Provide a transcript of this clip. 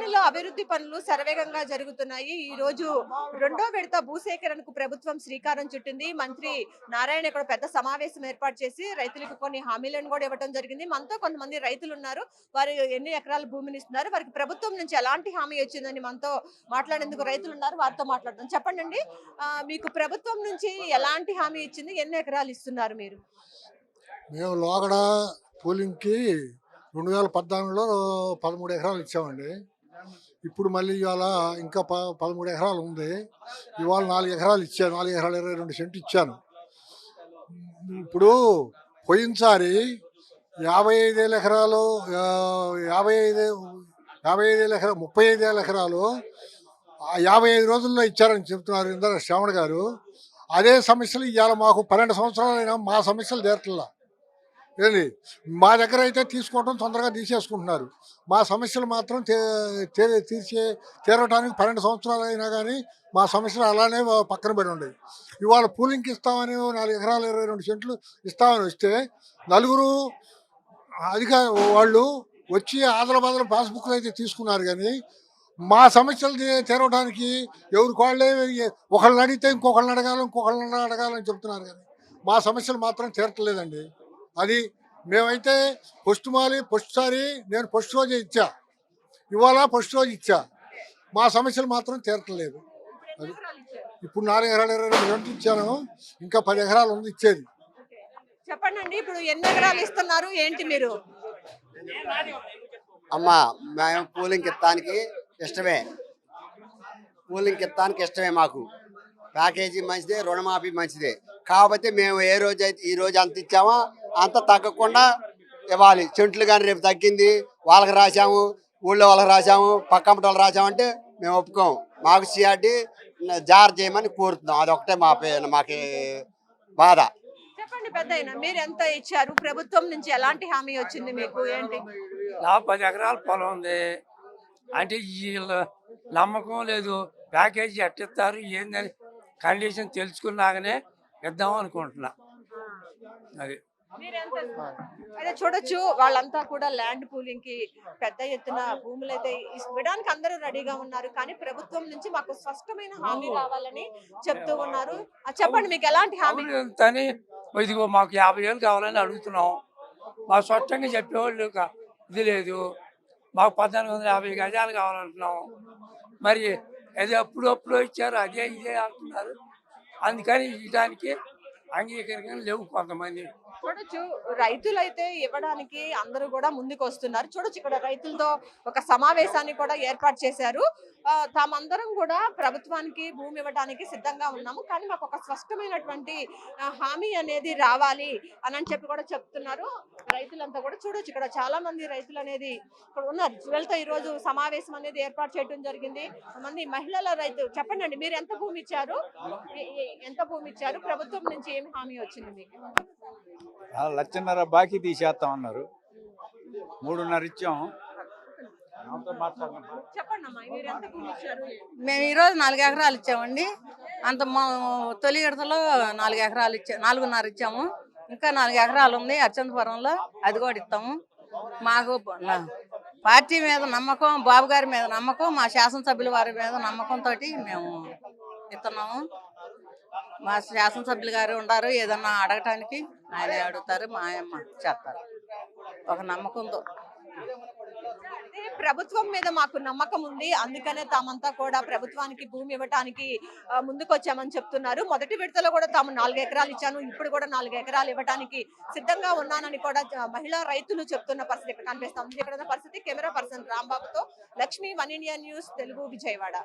మంథనిలో అభివృద్ధి పనులు శరవేగంగా జరుగుతున్నాయి. ఈ రోజు రెండో విడత భూసేకరణకు ప్రభుత్వం శ్రీకారం చుట్టింది. మంత్రి నారాయణ ఇక్కడ పెద్ద సమావేశం ఏర్పాటు చేసి రైతులకు కొన్ని హామీలను కూడా ఇవ్వడం జరిగింది. మనతో కొంతమంది రైతులు ఉన్నారు. వారు ఎన్ని ఎకరాల భూమిని ఇస్తున్నారు? వారికి ప్రభుత్వం నుంచి ఎలాంటి హామీ వచ్చిందని మనతో మాట్లాడేందుకు రైతులు ఉన్నారు. వారితో మాట్లాడదాం. చెప్పండి మీకు ప్రభుత్వం నుంచి ఎలాంటి హామీ ఇచ్చింది? ఎన్ని ఎకరాలు ఇస్తున్నారు మీరు? మేము లోగడ పోలింగ్కి రెండు వేల పద్నాలుగులో పదమూడు ఎకరాలు ఇచ్చామండి. ఇప్పుడు మళ్ళీ ఇవాళ ఇంకా ప పదమూడు ఎకరాలు ఉంది. ఇవాళ నాలుగు ఎకరాలు ఇచ్చాను. నాలుగు ఎకరాలు ఇరవై రెండు సెంట్ ఇచ్చాను. ఇప్పుడు పోయినసారి యాభై ఐదేళ్ళ ఎకరాలు యాభై ఐదు యాభై ఐదేళ్ళ ఎకరా ముప్పై ఐదేళ్ళ ఎకరాలు యాభై ఐదు రోజుల్లో ఇచ్చారని చెప్తున్నారు ఇందర శ్రావణ్ గారు. అదే సమస్యలు ఇవాళ మాకు పన్నెండు సంవత్సరాలైనా మా సమస్యలు తీరట్లా. ఏంది? మా దగ్గర అయితే తీసుకోవడం తొందరగా తీసేసుకుంటున్నారు. మా సమస్యలు మాత్రం తీర్చే తీరటానికి పన్నెండు సంవత్సరాలు అయినా కానీ మా సమస్యలు అలానే పక్కన పడి ఉండేవి. ఇవాళ పూలింగ్కి ఇస్తామని నాలుగు ఎకరాలు ఇరవై రెండు సెంట్లు ఇస్తామని వస్తే నలుగురు అధిక వాళ్ళు వచ్చి ఆదల బాదల పాస్బుక్లు అయితే తీసుకున్నారు కానీ మా సమస్యలు తీ- తీరవడానికి ఎవరికి వాళ్ళే ఒకళ్ళని అడిగితే ఇంకొకళ్ళని అడగాలి ఇంకొకళ్ళని అడగాలని చెప్తున్నారు కానీ మా సమస్యలు మాత్రం తీరట్లేదండి. అది మేమైతే ఫస్ట్ మాలి ఫస్ట్ సారి నేను ఫస్ట్ రోజే ఇచ్చా. ఇవాళ ఫస్ట్ రోజు ఇచ్చా. మా సమస్యలు మాత్రం తీరట్లేదు. అది ఇప్పుడు నాలుగు ఎకరాలు ఇరవై రెండు గంటలు ఇచ్చాను. ఇంకా పది ఎకరాలు ఉంది ఇచ్చేది. చెప్పండి ఇప్పుడు ఎన్ని ఎకరాలు ఇస్తున్నారు? ఏంటి మీరు? అమ్మ మేము కూలింగ్ ఇత్తానికి ఇష్టమే. కూలింగ్ ఇత్తానికి ఇష్టమే మాకు. ప్యాకేజీ మంచిదే రుణమాఫీ మంచిదే. కాబట్టి మేము ఏ రోజు అయితే ఈ రోజు అంత ఇచ్చామో అంత తగ్గకుండా ఇవ్వాలి. చెంట్లు కానీ రేపు తగ్గింది వాళ్ళకి రాసాము ఊళ్ళో వాళ్ళకి రాసాము పక్కమ్మటి వాళ్ళు రాసామంటే మేము ఒప్పుకోము మాకు సిఆర్డి జార్ చేయమని కోరుతున్నాం. అదొకటే మా పే- మాకు బాధ. చెప్పండి పెద్ద మీరు ఎంత ఇచ్చారు? ప్రభుత్వం నుంచి ఎలాంటి హామీ వచ్చింది మీకు? ఏంటి? నా పది ఎకరాల పొలం ఉంది. అంటే వీళ్ళ నమ్మకం లేదు. ప్యాకేజీ ఎట్టిస్తారు ఏందని కండిషన్ తెలుసుకున్నాకనే ఇద్దాం అనుకుంటున్నా. అది. మీరు ఎంత అదే చూడొచ్చు వాళ్ళంతా కూడా ల్యాండ్ పూలింగ్కి పెద్ద ఎత్తున భూములు అయితే ఇవ్వడానికి అందరూ రెడీగా ఉన్నారు. కానీ ప్రభుత్వం నుంచి మాకు స్పష్టమైన హామీ కావాలని చెప్తూ ఉన్నారు. చెప్పండి మీకు ఎలాంటి హామీ? అని ఇదిగో మాకు యాభై వేలు కావాలని అడుగుతున్నాం. మాకు స్పష్టంగా చెప్పేవాళ్ళు ఇది లేదు. మాకు పద్నాలుగు వందల యాభై గజాలు కావాలంటున్నాం. మరి అది అప్పుడు అప్పుడు ఇచ్చారు అదే ఇదే అంటున్నారు. అందుకని ఇవ్వడానికి అంగీకరణ లేవు కొంతమంది. చూడొచ్చు. రైతులైతే ఇవ్వడానికి అందరూ కూడా ముందుకు వస్తున్నారు చూడొచ్చు ఇక్కడ రైతులతో ఒక సమావేశాన్ని కూడా ఏర్పాటు చేశారు. తామందరం కూడా ప్రభుత్వానికి భూమి ఇవ్వడానికి సిద్ధంగా ఉన్నాము. కానీ మాకు ఒక స్పష్టమైనటువంటి హామీ అనేది రావాలి అని అని చెప్పి కూడా చెప్తున్నారు. రైతులంతా కూడా చూడొచ్చు ఇక్కడ చాలా మంది రైతులు అనేది ఇక్కడ ఉన్నారు. వీళ్ళతో ఈ రోజు సమావేశం అనేది ఏర్పాటు చేయడం జరిగింది. మంది మహిళల రైతు చెప్పండి అండి మీరు ఎంత భూమి ఇచ్చారు? ఎంత భూమి ఇచ్చారు? ప్రభుత్వం నుంచి ఏమి హామీ వచ్చింది మీకు? లక్షన్నర బాకీ తీసేస్తాం అన్నారు. మూడున్నర ఇచ్చాం. మేము ఈరోజు నాలుగు ఎకరాలు ఇచ్చామండి. అంత మా తొలి విడతలో నాలుగు ఎకరాలు ఇచ్చా నాలుగున్నర ఇచ్చాము. ఇంకా నాలుగు ఎకరాలు ఉంది అచ్చంతపురంలో అది కూడా ఇస్తాము. మాకు పార్టీ మీద నమ్మకం బాబు గారి మీద నమ్మకం మా శాసనసభ్యుల వారి మీద నమ్మకంతో మేము ఇస్తున్నాము. మా శాసనసభ్యులు గారు ఉండారు ఏదన్నా అడగటానికి. ఆయన అడుగుతారు మా చేస్తారు. ఒక నమ్మకంతో అంటే ప్రభుత్వం మీద మాకు నమ్మకం ఉంది. అందుకనే తామంతా కూడా ప్రభుత్వానికి భూమి ఇవ్వటానికి ముందుకొచ్చామని చెప్తున్నారు. మొదటి విడతలో కూడా తాము నాలుగు ఎకరాలు ఇచ్చాను. ఇప్పుడు కూడా నాలుగు ఎకరాలు ఇవ్వడానికి సిద్ధంగా ఉన్నానని కూడా మహిళా రైతులు చెప్తున్న పరిస్థితి ఇక్కడ కనిపిస్తుంది ఇక్కడ పరిస్థితి camera person రాంబాబుతో Lakshmi one India news Telugu Vijayawada.